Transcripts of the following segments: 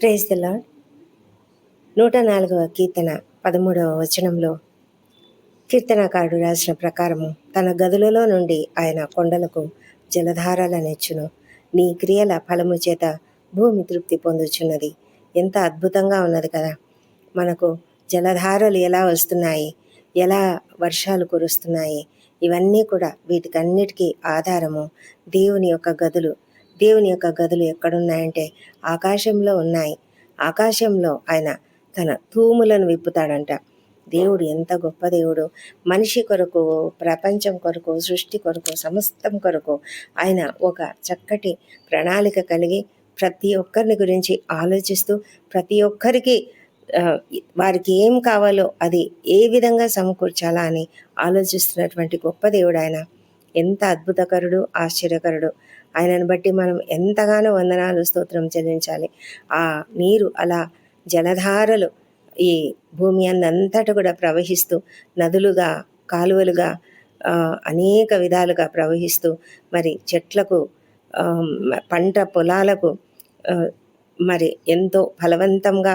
Praise the lord నూట నాలుగవ కీర్తన పదమూడవ వచనంలో కీర్తనకారుడు రాసిన ప్రకారము తన గదులలో నుండి ఆయన కొండలకు జలధారాలనిచ్చును నీ క్రియల ఫలము చేత భూమి తృప్తి పొందుచున్నది. ఎంత అద్భుతంగా ఉన్నది కదా! మనకు జలధారలు ఎలా వస్తున్నాయి? ఎలా వర్షాలు కురుస్తున్నాయి? ఇవన్నీ కూడా వీటికన్నిటికీ ఆధారము దేవుని యొక్క గదులు దేవుని యొక్క గదులు ఎక్కడున్నాయంటే ఆకాశంలో ఉన్నాయి. ఆకాశంలో ఆయన తన తూములను విప్పుతాడంట. దేవుడు ఎంత గొప్ప దేవుడు. మనిషి కొరకు ప్రపంచం కొరకు సృష్టి కొరకు సమస్తం కొరకు ఆయన ఒక చక్కటి ప్రణాళిక కలిగి ప్రతి ఒక్కరిని గురించి ఆలోచిస్తూ ప్రతి ఒక్కరికి వారికి ఏం కావాలో అది ఏ విధంగా సమకూర్చాలా అని ఆలోచిస్తున్నటువంటి గొప్ప దేవుడు ఆయన. ఎంత అద్భుతకరుడు ఆశ్చర్యకరుడు. ఆయనను బట్టి మనం ఎంతగానో వందనాలు స్తోత్రం చెల్లించాలి. ఆ నీరు అలా జలధారలు ఈ భూమి అందంతట కూడా ప్రవహిస్తూ నదులుగా కాలువలుగా అనేక విధాలుగా ప్రవహిస్తూ మరి చెట్లకు పంట పొలాలకు మరి ఎంతో ఫలవంతంగా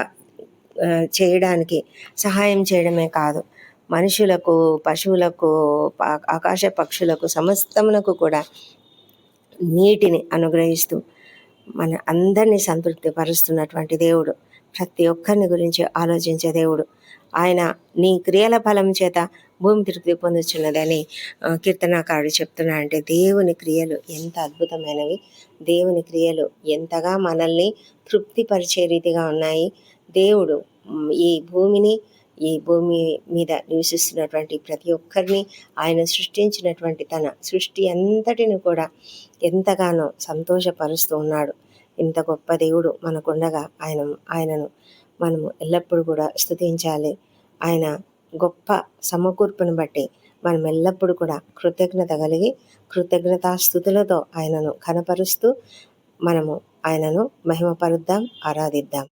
చేయడానికి సహాయం చేయడమే కాదు. మనుషులకు పశువులకు ఆకాశ పక్షులకు సమస్తమునకు కూడా నీటిని అనుగ్రహిస్తూ మన అందరినీ సంతృప్తి పరుస్తున్నటువంటి దేవుడు. ప్రతి ఒక్కరిని గురించి ఆలోచించే దేవుడు. ఆయన నీ క్రియల ఫలం చేత భూమి తృప్తి పొందుచున్నదని కీర్తనాకారుడు చెప్తున్నా అంటే దేవుని క్రియలు ఎంత అద్భుతమైనవి. దేవుని క్రియలు ఎంతగా మనల్ని తృప్తిపరిచే రీతిగా ఉన్నాయి. దేవుడు ఈ భూమిని ఈ భూమి మీద నివసిస్తున్నటువంటి ప్రతి ఒక్కరిని ఆయన సృష్టించినటువంటి తన సృష్టి అంతటిని కూడా ఎంతగానో సంతోషపరుస్తూ ఉన్నాడు. ఇంత గొప్ప దేవుడు మనకుండగా ఆయన ఆయనను మనము ఎల్లప్పుడూ కూడా స్థుతించాలి. ఆయన గొప్ప సమకూర్పును బట్టి మనం ఎల్లప్పుడూ కూడా కృతజ్ఞత కలిగి కృతజ్ఞతాస్థుతులతో ఆయనను కనపరుస్తూ మనము ఆయనను మహిమపరుద్దాం ఆరాధిద్దాం.